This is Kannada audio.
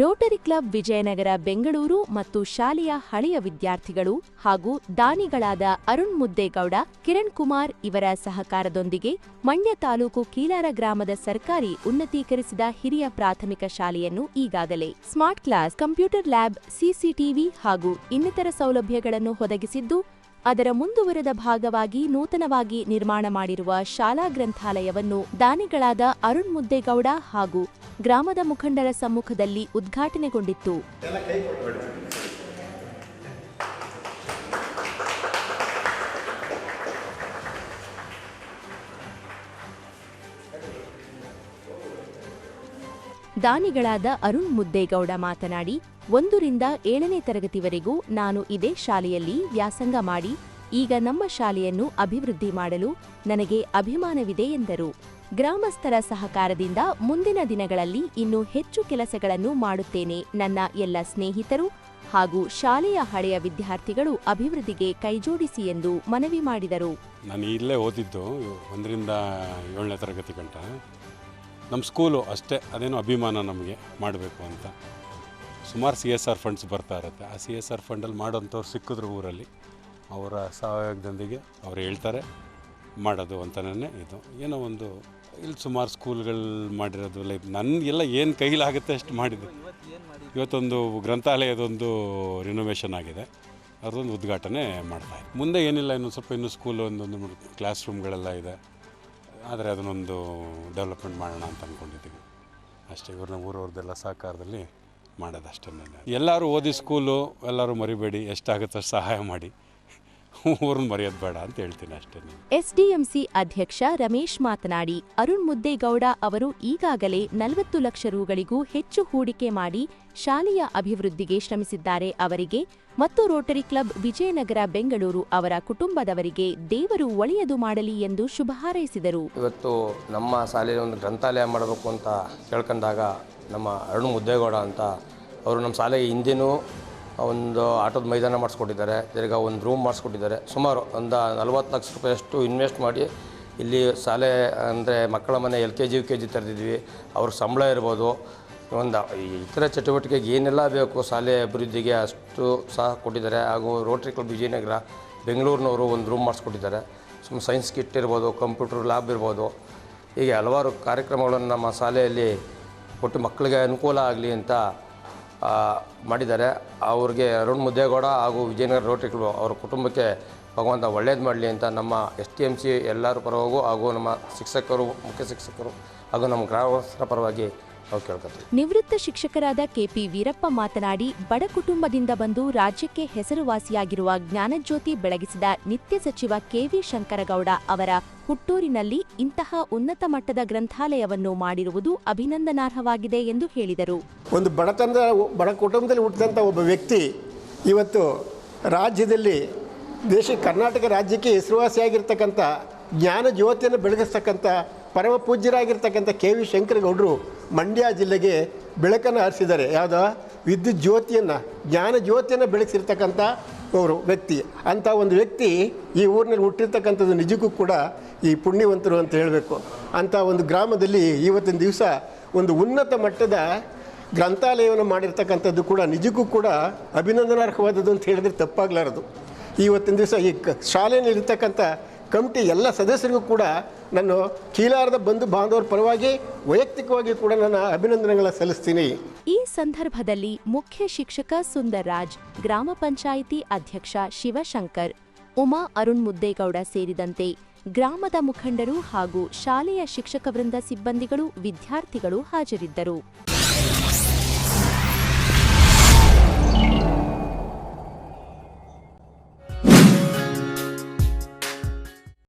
ರೋಟರಿ ಕ್ಲಬ್ ವಿಜಯನಗರ ಬೆಂಗಳೂರು ಮತ್ತು ಶಾಲೆಯ ಹಳೆಯ ವಿದ್ಯಾರ್ಥಿಗಳು ಹಾಗೂ ದಾನಿಗಳಾದ ಅರುಣ್ ಮುದ್ದೇಗೌಡ, ಕಿರಣ್ ಕುಮಾರ್ ಇವರ ಸಹಕಾರದೊಂದಿಗೆ ಮಂಡ್ಯ ತಾಲೂಕು ಕೀಲಾರ ಗ್ರಾಮದ ಸರ್ಕಾರಿ ಉನ್ನತೀಕರಿಸಿದ ಹಿರಿಯ ಪ್ರಾಥಮಿಕ ಶಾಲೆಯನ್ನು ಈಗಾಗಲೇ smart class, computer lab, CCTV ಹಾಗೂ ಇನ್ನಿತರ ಸೌಲಭ್ಯಗಳನ್ನು ಒದಗಿಸಿದ್ದು ಅದರ ಮುಂದುವರೆದ ಭಾಗವಾಗಿ ನೂತನವಾಗಿ ನಿರ್ಮಾಣ ಮಾಡಿರುವ ಶಾಲಾ ಗ್ರಂಥಾಲಯವನ್ನು ದಾನಿಗಳಾದ ಅರುಣ್ ಮುದ್ದೇಗೌಡ ಹಾಗೂ ಗ್ರಾಮದ ಮುಖಂಡರ ಸಮ್ಮುಖದಲ್ಲಿ ಉದ್ಘಾಟನೆಗೊಂಡಿತ್ತು. ದಾನಿಗಳಾದ ಅರುಣ್ ಮುದ್ದೇಗೌಡ ಮಾತನಾಡಿ, ಒಂದರಿಂದ ಏಳನೇ ತರಗತಿವರೆಗೂ ನಾನು ಇದೇ ಶಾಲೆಯಲ್ಲಿ ವ್ಯಾಸಂಗ ಮಾಡಿ, ಈಗ ನಮ್ಮ ಶಾಲೆಯನ್ನು ಅಭಿವೃದ್ಧಿ ಮಾಡಲು ನನಗೆ ಅಭಿಮಾನವಿದೆ ಎಂದರು. ಗ್ರಾಮಸ್ಥರ ಸಹಕಾರದಿಂದ ಮುಂದಿನ ದಿನಗಳಲ್ಲಿ ಇನ್ನೂ ಹೆಚ್ಚು ಕೆಲಸಗಳನ್ನು ಮಾಡುತ್ತೇನೆ ನನ್ನ ಎಲ್ಲ ಸ್ನೇಹಿತರು ಹಾಗೂ ಶಾಲೆಯ ಹಳೆಯ ವಿದ್ಯಾರ್ಥಿಗಳು ಅಭಿವೃದ್ಧಿಗೆ ಕೈಜೋಡಿಸಿ ಎಂದು ಮನವಿ ಮಾಡಿದರು. ನಾನು ಇಲ್ಲೇ ಓದಿದ್ದು ಒಂದರಿಂದ ಏಳನೇ ತರಗತಿ ಗಂಟ. ನಮ್ಮ ಸ್ಕೂಲು ಅಷ್ಟೇ, ಅದೇನೋ ಅಭಿಮಾನ ನಮಗೆ ಮಾಡಬೇಕು ಅಂತ. ಸುಮಾರು ಸಿ ಎಸ್ ಆರ್ ಫಂಡ್ಸ್ ಬರ್ತಾ ಇರುತ್ತೆ. ಆ ಸಿ ಎಸ್ ಆರ್ ಫಂಡಲ್ಲಿ ಮಾಡೋಂಥವ್ರು ಸಿಕ್ಕಿದ್ರು ಊರಲ್ಲಿ. ಅವರ ಸಹಾಯದೊಂದಿಗೆ ಅವ್ರು ಹೇಳ್ತಾರೆ, ಮಾಡೋದು ಅಂತಲೇ ಇದು. ಏನೋ ಒಂದು, ಇಲ್ಲಿ ಸುಮಾರು ಸ್ಕೂಲ್ಗಳು ಮಾಡಿರೋದು ಇದು ನನಗೆಲ್ಲ ಏನು ಕೈಲಾಗುತ್ತೆ ಅಷ್ಟು ಮಾಡಿದೆ ಇವತ್ತೊಂದು ಗ್ರಂಥಾಲಯದೊಂದು ರಿನೋವೇಷನ್ ಆಗಿದೆ. ಅದೊಂದು ಉದ್ಘಾಟನೆ ಮಾಡ್ತಾ ಮುಂದೆ ಏನಿಲ್ಲ, ಇನ್ನೊಂದು ಸ್ವಲ್ಪ ಇನ್ನೂ ಸ್ಕೂಲ್ ಒಂದೊಂದು ಕ್ಲಾಸ್ ರೂಮ್ಗಳೆಲ್ಲ ಇದೆ. ಆದರೆ ಅದನ್ನೊಂದು ಡೆವಲಪ್ಮೆಂಟ್ ಮಾಡೋಣ ಅಂತ ಅಂದ್ಕೊಂಡಿದ್ದೀವಿ ಅಷ್ಟೇ, ಇವ್ರನ್ನ ಊರವ್ರದ್ದೆಲ್ಲ ಸಹಕಾರದಲ್ಲಿ ಮಾಡೋದಷ್ಟೇ ಎಲ್ಲರೂ ಓದಿ ಸ್ಕೂಲು ಎಲ್ಲರೂ ಮರಿಬೇಡಿ, ಎಷ್ಟಾಗುತ್ತೋ ಸಹಾಯ ಮಾಡಿ. ಊರನ್ನ ಮರೆಯೋದು ಬೇಡ ಅಂತ ಹೇಳ್ತೀನಿ ಅಷ್ಟೇ ಎಸ್ಡಿಎಂಸಿ ಅಧ್ಯಕ್ಷ ರಮೇಶ್ ಮಾತನಾಡಿ ಅರುಣ್ ಮುದ್ದೇಗೌಡ ಅವರು ಈಗಾಗಲೇ ನಲವತ್ತು ಲಕ್ಷ ರೂಗಳಿಗೂ ಹೆಚ್ಚು ಹೂಡಿಕೆ ಮಾಡಿ ಶಾಲೆಯ ಅಭಿವೃದ್ಧಿಗೆ ಶ್ರಮಿಸಿದ್ದಾರೆ. ಅವರಿಗೆ ಮತ್ತು ರೋಟರಿ ಕ್ಲಬ್ ವಿಜಯನಗರ ಬೆಂಗಳೂರು ಅವರ ಕುಟುಂಬದವರಿಗೆ ದೇವರು ಒಳೆಯದು ಮಾಡಲಿ ಎಂದು ಶುಭ ಹಾರೈಸಿದರು. ಇವತ್ತು ನಮ್ಮ ಶಾಲೆಯಲ್ಲಿ ಒಂದು ಗ್ರಂಥಾಲಯ ಮಾಡಬೇಕು ಅಂತ ಕೇಳ್ಕೊಂಡಾಗ ನಮ್ಮ ಅರುಣ್ ಮುದ್ದೇಗೌಡ ಅಂತ ಅವರು ನಮ್ಮ ಶಾಲೆಗೆ ಹಿಂದೆನೂ ಒಂದು ಆಟದ ಮೈದಾನ ಮಾಡಿಸ್ಕೊಟ್ಟಿದ್ದಾರೆ. ತಿರ್ಗಾ ಒಂದು ರೂಮ್ ಮಾಡಿಸ್ಕೊಟ್ಟಿದ್ದಾರೆ. ಸುಮಾರು ಒಂದು ನಲ್ವತ್ತು ಲಕ್ಷ ರೂಪಾಯಿಯಷ್ಟು ಇನ್ವೆಸ್ಟ್ ಮಾಡಿ ಇಲ್ಲಿ ಶಾಲೆ ಅಂದರೆ ಮಕ್ಕಳ ಮನೆ L K G U K G ತರೆದಿದ್ವಿ. ಅವ್ರ ಸಂಬಳ ಇರ್ಬೋದು. ಒಂದು ಇತರ ಚಟುವಟಿಕೆಗೆ ಏನೆಲ್ಲ ಬೇಕು ಶಾಲೆ ಅಭಿವೃದ್ಧಿಗೆ ಅಷ್ಟು ಸಹ ಕೊಟ್ಟಿದ್ದಾರೆ. ಹಾಗೂ ರೋಟ್ರಿ ಕ್ಲಬ್ ವಿಜಯನಗರ, ಬೆಂಗಳೂರಿನವರು ಒಂದು ರೂಮ್ ಮಾಡಿಸ್ಕೊಟ್ಟಿದ್ದಾರೆ. ಸುಮ್ಮನೆ ಸೈನ್ಸ್ ಕಿಟ್ ಇರ್ಬೋದು ಕಂಪ್ಯೂಟರ್ ಲ್ಯಾಬ್ ಇರ್ಬೋದು. ಹೀಗೆ ಹಲವಾರು ಕಾರ್ಯಕ್ರಮಗಳನ್ನು ನಮ್ಮ ಶಾಲೆಯಲ್ಲಿ ಕೊಟ್ಟು ಮಕ್ಕಳಿಗೆ ಅನುಕೂಲ ಆಗಲಿ ಅಂತ ಮಾಡಿದ್ದಾರೆ. ಅವ್ರಿಗೆ ಅರುಣ್ ಮುದ್ದೇಗೌಡ ಹಾಗೂ ವಿಜಯನಗರ ರೋಟರಿ ಕ್ಲಬ್ ಅವರ ಕುಟುಂಬಕ್ಕೆ ಭಗವಂತ ಒಳ್ಳೇದು ಮಾಡಲಿ ಅಂತ ನಮ್ಮ ಎಸ್ ಟಿ ಎಂ ಸಿ ಎಲ್ಲರ ಪರವಾಗೂ ಹಾಗೂ ನಮ್ಮ ಶಿಕ್ಷಕರು, ಮುಖ್ಯ ಶಿಕ್ಷಕರು ಹಾಗೂ ನಮ್ಮ ಗ್ರಾಮಸ್ಥರ ಪರವಾಗಿ ನಿವೃತ್ತ ಶಿಕ್ಷಕರಾದ ಕೆಪಿ ವೀರಪ್ಪ ಮಾತನಾಡಿ ಬಡ ಕುಟುಂಬದಿಂದ ಬಂದು ರಾಜ್ಯಕ್ಕೆ ಹೆಸರುವಾಸಿಯಾಗಿರುವ ಜ್ಞಾನಜ್ಯೋತಿ ಬೆಳಗಿಸಿದ ನಿತ್ಯ ಸಚಿವ ಕೆವಿ ಶಂಕರಗೌಡ ಅವರ ಹುಟ್ಟೂರಿನಲ್ಲಿ ಇಂತಹ ಉನ್ನತ ಮಟ್ಟದ ಗ್ರಂಥಾಲಯವನ್ನು ಮಾಡಿರುವುದು ಅಭಿನಂದನಾರ್ಹವಾಗಿದೆ ಎಂದು ಹೇಳಿದರು. ಒಂದು ಬಡತನದ ಬಡ ಕುಟುಂಬದಲ್ಲಿ ಹುಟ್ಟಿದಂಥ ಒಬ್ಬ ವ್ಯಕ್ತಿ ಇವತ್ತು ರಾಜ್ಯದಲ್ಲಿ ದೇಶ ಕರ್ನಾಟಕ ರಾಜ್ಯಕ್ಕೆ ಹೆಸರುವಾಸಿಯಾಗಿರ್ತಕ್ಕಂಥ ಜ್ಞಾನ ಜ್ಯೋತಿಯನ್ನು ಬೆಳಗಿಸ್ತಕ್ಕಂಥ ಪರಮ ಪೂಜ್ಯರಾಗಿರ್ತಕ್ಕಂಥ ಕೆ ವಿ ಶಂಕರಗೌಡರು ಮಂಡ್ಯ ಜಿಲ್ಲೆಗೆ ಬೆಳಕನ್ನು ಹರಿಸಿದ್ದಾರೆ. ಯಾವುದೋ? ವಿದ್ಯುತ್ ಜ್ಯೋತಿಯನ್ನು, ಜ್ಞಾನ ಜ್ಯೋತಿಯನ್ನು ಬೆಳೆಸಿರ್ತಕ್ಕಂಥ ಅವರು ವ್ಯಕ್ತಿ. ಅಂಥ ಒಂದು ವ್ಯಕ್ತಿ ಈ ಊರಿನಲ್ಲಿ ಹುಟ್ಟಿರ್ತಕ್ಕಂಥದ್ದು ನಿಜಕ್ಕೂ ಕೂಡ ಈ ಪುಣ್ಯವಂತರು ಅಂತ ಹೇಳಬೇಕು. ಅಂಥ ಒಂದು ಗ್ರಾಮದಲ್ಲಿ ಇವತ್ತಿನ ದಿವಸ ಒಂದು ಉನ್ನತ ಮಟ್ಟದ ಗ್ರಂಥಾಲಯವನ್ನು ಮಾಡಿರ್ತಕ್ಕಂಥದ್ದು ಕೂಡ ನಿಜಕ್ಕೂ ಕೂಡ ಅಭಿನಂದನಾರ್ಹವಾದದ್ದು ಅಂತ ಹೇಳಿದ್ರೆ ತಪ್ಪಾಗಲಾರದು. ಇವತ್ತಿನ ದಿವಸ ಈ ಕ ಶಾಲೆಯಲ್ಲಿ ಇರ್ತಕ್ಕಂಥ ಕಮಿಟಿ ಎಲ್ಲ ಸದಸ್ಯರಿಗೂ ಕೂಡ ನಾನು ಕೀಲಾರದ ಬಂಧು ಬಾಂಧವರ ಪರವಾಗಿ ವೈಯಕ್ತಿಕವಾಗಿ ಕೂಡ ನನ್ನ ಅಭಿನಂದನೆಗಳ ಸಲ್ಲಿಸ್ತೀನಿ. ಈ ಸಂದರ್ಭದಲ್ಲಿ ಮುಖ್ಯ ಶಿಕ್ಷಕ ಸುಂದರ್ರಾಜ್, ಗ್ರಾಮ ಪಂಚಾಯಿತಿ ಅಧ್ಯಕ್ಷ ಶಿವಶಂಕರ್, ಉಮಾ ಅರುಣ್ ಮುದ್ದೇಗೌಡ ಸೇರಿದಂತೆ ಗ್ರಾಮದ ಮುಖಂಡರು ಹಾಗೂ ಶಾಲೆಯ ಶಿಕ್ಷಕ ವೃಂದ ಸಿಬ್ಬಂದಿಗಳು ವಿದ್ಯಾರ್ಥಿಗಳು ಹಾಜರಿದ್ದರು.